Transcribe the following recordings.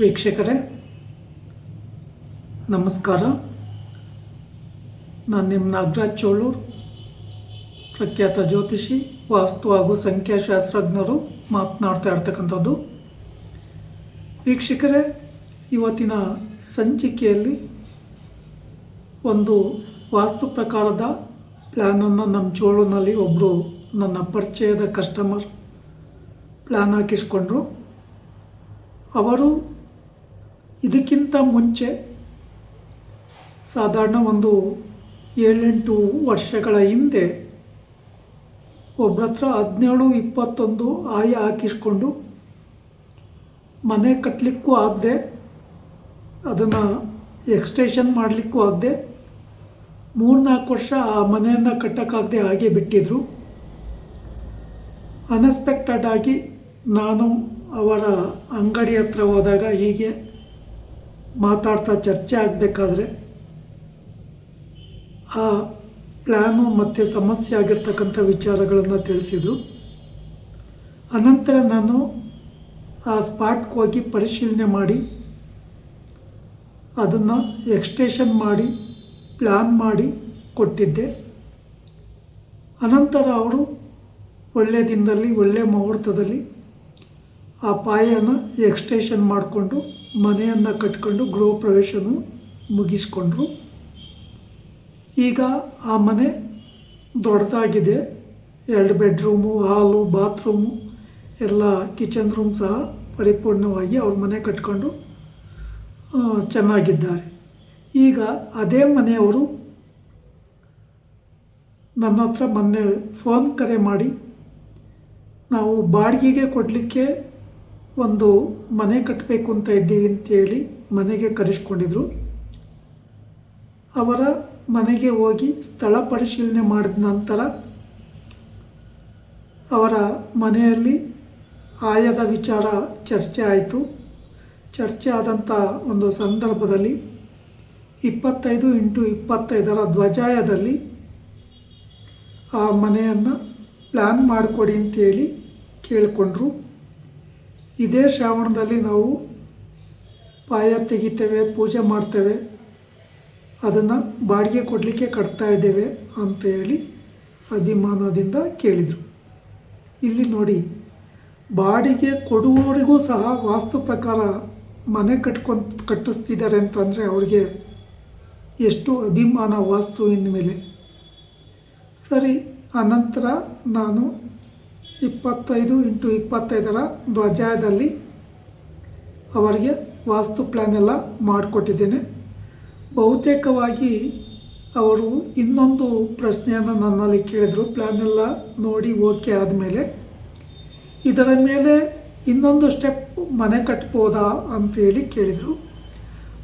ವೀಕ್ಷಕರೇ, ನಮಸ್ಕಾರ. ನಾನು ನಿಮ್ಮ ನಾಗರಾಜ್ ಚೋಳೂರ್, ಪ್ರಖ್ಯಾತ ಜ್ಯೋತಿಷಿ, ವಾಸ್ತು ಹಾಗೂ ಸಂಖ್ಯಾಶಾಸ್ತ್ರಜ್ಞರು ಮಾತನಾಡ್ತಾ ಇರ್ತಕ್ಕಂಥದ್ದು. ವೀಕ್ಷಕರೇ, ಇವತ್ತಿನ ಸಂಚಿಕೆಯಲ್ಲಿ ಒಂದು ವಾಸ್ತು ಪ್ರಕಾರದ ಪ್ಲ್ಯಾನನ್ನು ನಮ್ಮ ಚೋಳೂರಿನಲ್ಲಿ ಒಬ್ಬರು ನನ್ನ ಪರಿಚಯದ ಕಸ್ಟಮರ್ ಪ್ಲ್ಯಾನ್ ಹಾಕಿಸ್ಕೊಂಡ್ರು. ಅವರು ಇದಕ್ಕಿಂತ ಮುಂಚೆ ಸಾಧಾರಣ ಒಂದು ಏಳೆಂಟು ವರ್ಷಗಳ ಹಿಂದೆ ಒಬ್ಬರ ಹತ್ರ ಹದಿನೇಳು ಇಪ್ಪತ್ತೊಂದು ಆಯ ಹಾಕಿಸ್ಕೊಂಡು ಮನೆ ಕಟ್ಟಲಿಕ್ಕೂ ಆಗದೆ ಅದನ್ನು ಎಕ್ಸ್ಟೇಷನ್ ಮಾಡಲಿಕ್ಕೂ ಆಗದೆ ಮೂರ್ನಾಲ್ಕು ವರ್ಷ ಆ ಮನೆಯನ್ನು ಕಟ್ಟೋಕ್ಕಾಗದೆ ಹಾಗೆ ಬಿಟ್ಟಿದ್ರು. ಅನ್ಎಕ್ಸ್ಪೆಕ್ಟೆಡ್ ಆಗಿ ನಾನು ಅವರ ಅಂಗಡಿ ಹತ್ರ ಹೋದಾಗ ಹೀಗೆ ಮಾತಾಡ್ತಾ ಚರ್ಚೆ ಆಗಬೇಕಾದ್ರೆ ಆ ಪ್ಲ್ಯಾನು ಮತ್ತು ಸಮಸ್ಯೆ ಆಗಿರ್ತಕ್ಕಂಥ ವಿಚಾರಗಳನ್ನು ತಿಳಿಸಿದರು ಅನಂತರ ನಾನು ಆ ಸ್ಪಾಟ್ಗೆ ಹೋಗಿ ಪರಿಶೀಲನೆ ಮಾಡಿ, ಅದನ್ನು ಎಕ್ಸ್ಟೇಷನ್ ಮಾಡಿ ಪ್ಲ್ಯಾನ್ ಮಾಡಿ ಕೊಟ್ಟಿದ್ದೆ. ಅನಂತರ ಅವರು ಒಳ್ಳೆಯ ದಿನದಲ್ಲಿ ಒಳ್ಳೆಯ ಮುಹೂರ್ತದಲ್ಲಿ ಆ ಪಾಯನ ಎಕ್ಸ್ಟೇಷನ್ ಮಾಡಿಕೊಂಡು ಮನೆಯನ್ನು ಕಟ್ಕೊಂಡು ಗೃಹ ಪ್ರವೇಶನು ಮುಗಿಸ್ಕೊಂಡ್ರು. ಈಗ ಆ ಮನೆ ದೊಡ್ಡದಾಗಿದೆ. ಎರಡು ಬೆಡ್ರೂಮು, ಹಾಲು, ಬಾತ್ರೂಮು, ಎಲ್ಲ ಕಿಚನ್ ರೂಮ್ ಸಹ ಪರಿಪೂರ್ಣವಾಗಿ ಅವ್ರ ಮನೆ ಕಟ್ಕೊಂಡು ಚೆನ್ನಾಗಿದ್ದಾರೆ. ಈಗ ಅದೇ ಮನೆಯವರು ನನ್ನ ಹತ್ರ ಮೊನ್ನೆ ಫೋನ್ ಕರೆ ಮಾಡಿ, ನಾವು ಬಾಡಿಗೆಗೆ ಕೊಡಲಿಕ್ಕೆ ಒಂದು ಮನೆ ಕಟ್ಟಬೇಕು ಅಂತ ಇದ್ದೀವಿ ಅಂತೇಳಿ ಮನೆಗೆ ಕರೆಸ್ಕೊಂಡಿದ್ರು. ಅವರ ಮನೆಗೆ ಹೋಗಿ ಸ್ಥಳ ಪರಿಶೀಲನೆ ಮಾಡಿದ ನಂತರ ಅವರ ಮನೆಯಲ್ಲಿ ಆಯದ ವಿಚಾರ ಚರ್ಚೆ ಆಯಿತು. ಚರ್ಚೆ ಆದಂಥ ಒಂದು ಸಂದರ್ಭದಲ್ಲಿ ಇಪ್ಪತ್ತೈದು ಇಂಟು ಇಪ್ಪತ್ತೈದರ ಧ್ವಜಾಯದಲ್ಲಿ ಆ ಮನೆಯನ್ನು ಪ್ಲ್ಯಾನ್ ಮಾಡಿಕೊಡಿ ಅಂತೇಳಿ ಕೇಳಿಕೊಂಡ್ರು. ಇದೇ ಶ್ರಾವಣದಲ್ಲಿ ನಾವು ಪಾಯ ತೆಗಿತೇವೆ, ಪೂಜೆ ಮಾಡ್ತೇವೆ. ಅದನ್ನು ಬಾಡಿಗೆ ಕೊಡಲಿಕ್ಕೆ ಕಟ್ತಾ ಇದ್ದೇವೆ ಅಂತ ಹೇಳಿ ಅಭಿಮಾನದಿಂದ ಕೇಳಿದರು. ಇಲ್ಲಿ ನೋಡಿ, ಬಾಡಿಗೆ ಕೊಡುವವರಿಗೂ ಸಹ ವಾಸ್ತು ಪ್ರಕಾರ ಮನೆ ಕಟ್ಕೊಂಡು ಕಟ್ಟಿಸ್ತಿದ್ದಾರೆ ಅಂತಂದರೆ ಅವ್ರಿಗೆ ಎಷ್ಟು ಅಭಿಮಾನ ವಾಸ್ತುವಿನ ಮೇಲೆ. ಸರಿ, ಅನಂತರ ನಾನು ಇಪ್ಪತ್ತೈದು ಇಂಟು ಇಪ್ಪತ್ತೈದರ ಧ್ವಜದಲ್ಲಿ ಅವರಿಗೆ ವಾಸ್ತು ಪ್ಲ್ಯಾನ್ ಎಲ್ಲ ಮಾಡಿಕೊಟ್ಟಿದ್ದೇನೆ. ಬಹುತೇಕವಾಗಿ ಅವರು ಇನ್ನೊಂದು ಪ್ರಶ್ನೆಯನ್ನು ನನ್ನಲ್ಲಿ ಕೇಳಿದರು. ಪ್ಲ್ಯಾನೆಲ್ಲ ನೋಡಿ ಓಕೆ ಆದಮೇಲೆ. ಇದರ ಮೇಲೆ ಇನ್ನೊಂದು ಸ್ಟೆಪ್ ಮನೆ ಕಟ್ಬೋದಾ ಅಂತೇಳಿ ಕೇಳಿದರು.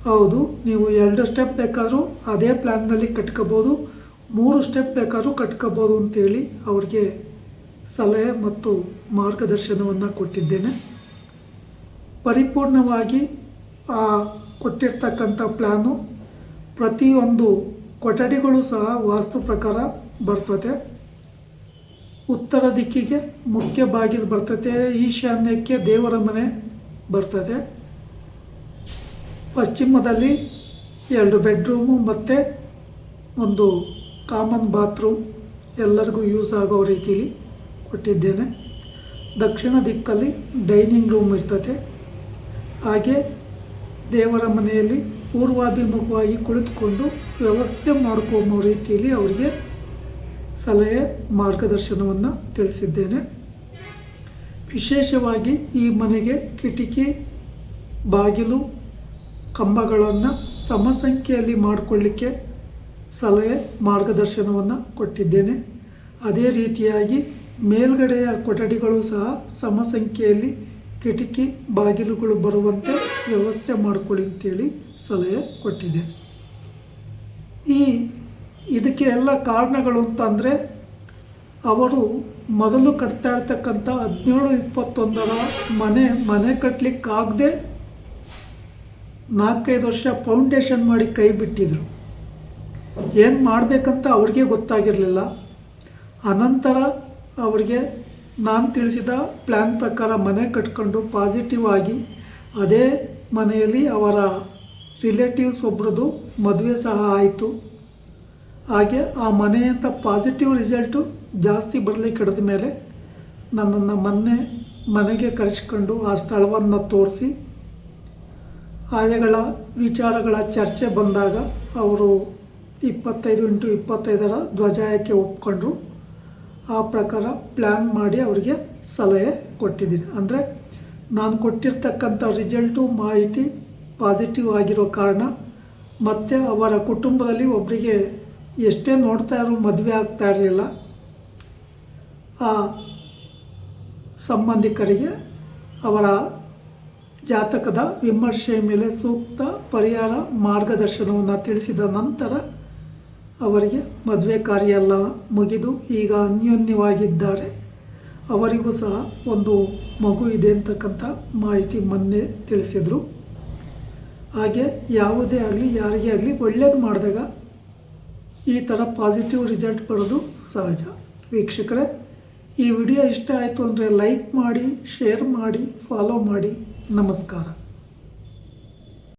ಹೌದು, ನೀವು ಎರಡು ಸ್ಟೆಪ್ ಬೇಕಾದರೂ ಅದೇ ಪ್ಲ್ಯಾನ್ನಲ್ಲಿ ಕಟ್ಕೋಬೋದು, ಮೂರು ಸ್ಟೆಪ್ ಬೇಕಾದರೂ ಕಟ್ಕೋಬೋದು ಅಂತೇಳಿ ಅವ್ರಿಗೆ ಸಲಹೆ ಮತ್ತು ಮಾರ್ಗದರ್ಶನವನ್ನು ಕೊಟ್ಟಿದ್ದೇನೆ. ಪರಿಪೂರ್ಣವಾಗಿ ಆ ಕೊಟ್ಟಿರ್ತಕ್ಕಂಥ ಪ್ಲ್ಯಾನು ಪ್ರತಿಯೊಂದು ಕೊಠಡಿಗಳು ಸಹ ವಾಸ್ತು ಪ್ರಕಾರ ಬರ್ತದೆ. ಉತ್ತರ ದಿಕ್ಕಿಗೆ ಮುಖ್ಯ ಬಾಗಿಲು ಬರ್ತದೆ, ಈಶಾನ್ಯಕ್ಕೆ ದೇವರ ಮನೆ ಬರ್ತದೆ. ಪಶ್ಚಿಮದಲ್ಲಿ ಎರಡು ಬೆಡ್ರೂಮು ಮತ್ತು ಒಂದು ಕಾಮನ್ ಬಾತ್ರೂಮ್ ಎಲ್ಲರಿಗೂ ಯೂಸ್ ಆಗೋ ರೀತಿಲಿ. ಕೊಟ್ಟಿದ್ದೇನೆ. ದಕ್ಷಿಣ ದಿಕ್ಕಲ್ಲಿ ಡೈನಿಂಗ್ ರೂಮ್ ಇರ್ತದೆ. ಹಾಗೆ ದೇವರ ಮನೆಯಲ್ಲಿ ಪೂರ್ವಾಭಿಮುಖವಾಗಿ ಕುಳಿತುಕೊಂಡು ವ್ಯವಸ್ಥೆ ಮಾಡಿಕೊಂಬೋ ರೀತಿಯಲ್ಲಿ ಅವರಿಗೆ ಸಲಹೆ, ಮಾರ್ಗದರ್ಶನವನ್ನು ತಿಳಿಸಿದ್ದೇನೆ. ವಿಶೇಷವಾಗಿ ಈ ಮನೆಗೆ ಕಿಟಕಿ, ಬಾಗಿಲು, ಕಂಬಗಳನ್ನು ಸಮಸಂಖ್ಯೆಯಲ್ಲಿ ಮಾಡಿಕೊಳ್ಳಿಕ್ಕೆ ಸಲಹೆ, ಮಾರ್ಗದರ್ಶನವನ್ನು ಕೊಟ್ಟಿದ್ದೇನೆ. ಅದೇ ರೀತಿಯಾಗಿ ಮೇಲ್ಗಡೆಯ ಕೊಠಡಿಗಳು ಸಹ ಸಮಸಂಖ್ಯೆಯಲ್ಲಿ ಕಿಟಕಿ ಬಾಗಿಲುಗಳು ಬರುವಂತೆ ವ್ಯವಸ್ಥೆ ಮಾಡಿಕೊಳ್ಳಿ ಅಂತೇಳಿ ಸಲಹೆ ಕೊಟ್ಟಿದೆ. ಈ ಇದಕ್ಕೆ ಎಲ್ಲ ಕಾರಣಗಳು ಅಂತಂದರೆ ಅವರು ಮೊದಲು ಕಟ್ತಾ ಇರ್ತಕ್ಕಂಥ ಹದಿನೇಳು ಇಪ್ಪತ್ತೊಂದರ ಮನೆ ಮನೆ ಕಟ್ಟಲಿಕ್ಕಾಗದೆ ನಾಲ್ಕೈದು ವರ್ಷ ಫೌಂಡೇಶನ್ ಮಾಡಿ ಕೈ ಬಿಟ್ಟಿದ್ರು. ಏನು ಮಾಡಬೇಕಂತ ಅವ್ರಿಗೆ ಗೊತ್ತಾಗಿರಲಿಲ್ಲ. ಅನಂತರ ಅವರಿಗೆ ನಾನು ತಿಳಿಸಿದ ಪ್ಲ್ಯಾನ್ ಪ್ರಕಾರ ಮನೆ ಕಟ್ಕೊಂಡು ಪಾಸಿಟಿವ್ ಆಗಿ ಅದೇ ಮನೆಯಲ್ಲಿ ಅವರ ರಿಲೇಟಿವ್ಸ್ ಒಬ್ರದ್ದು ಮದುವೆ ಸಹ ಆಯಿತು. ಹಾಗೆ ಆ ಮನೆಯಂಥ ಪಾಸಿಟಿವ್ ರಿಸಲ್ಟು ಜಾಸ್ತಿ ಬರಲಿ ಕಡಿದ ಮೇಲೆ ನನ್ನನ್ನು ಮೊನ್ನೆ ಮನೆಗೆ ಕರೆಸ್ಕೊಂಡು ಆ ಸ್ಥಳವನ್ನು ತೋರಿಸಿ ಆಯಗಳ ವಿಚಾರಗಳ ಚರ್ಚೆ ಬಂದಾಗ ಅವರು ಇಪ್ಪತ್ತೈದು ಇಂಟು ಇಪ್ಪತ್ತೈದರ ಧ್ವಜಾಯಕ್ಕೆ ಒಪ್ಕೊಂಡ್ರು. ಆ ಪ್ರಕಾರ ಪ್ಲ್ಯಾನ್ ಮಾಡಿ ಅವರಿಗೆ ಸಲಹೆ ಕೊಟ್ಟಿದ್ದೀನಿ. ಅಂದರೆ ನಾನು ಕೊಟ್ಟಿರ್ತಕ್ಕಂಥ ರಿಸಲ್ಟು ಮಾಹಿತಿ ಪಾಸಿಟಿವ್ ಆಗಿರೋ ಕಾರಣ ಮತ್ತು ಅವರ ಕುಟುಂಬದಲ್ಲಿ ಒಬ್ಬರಿಗೆ ಎಷ್ಟೇ ನೋಡ್ತಾ ಇರೋ ಮದುವೆ ಆಗ್ತಾ ಇರಲಿಲ್ಲ. ಆ ಸಂಬಂಧಿಕರಿಗೆ ಅವರ ಜಾತಕದ ವಿಮರ್ಶೆಯ ಮೇಲೆ ಸೂಕ್ತ ಪರಿಹಾರ ಮಾರ್ಗದರ್ಶನವನ್ನು ತಿಳಿಸಿದ ನಂತರ ಅವರಿಗೆ ಮದುವೆ ಕಾರ್ಯ ಎಲ್ಲ ಮುಗಿದು ಈಗ ಅನ್ಯೋನ್ಯವಾಗಿದ್ದಾರೆ. ಅವರಿಗೂ ಸಹ ಒಂದು ಮಗು ಇದೆ ಅಂತಕ್ಕಂಥ ಮಾಹಿತಿ ಮೊನ್ನೆ ತಿಳಿಸಿದರು. ಹಾಗೆ ಯಾವುದೇ ಆಗಲಿ, ಯಾರಿಗೇ ಆಗಲಿ ಒಳ್ಳೇದು ಮಾಡಿದಾಗ ಈ ಥರ ಪಾಸಿಟಿವ್ ರಿಸಲ್ಟ್ ಬರೋದು ಸಹಜ. ವೀಕ್ಷಕರೇ, ಈ ವಿಡಿಯೋ ಇಷ್ಟ ಆಯಿತು ಅಂದರೆ ಲೈಕ್ ಮಾಡಿ ಶೇರ್ ಮಾಡಿ ಫಾಲೋ ಮಾಡಿ. ನಮಸ್ಕಾರ.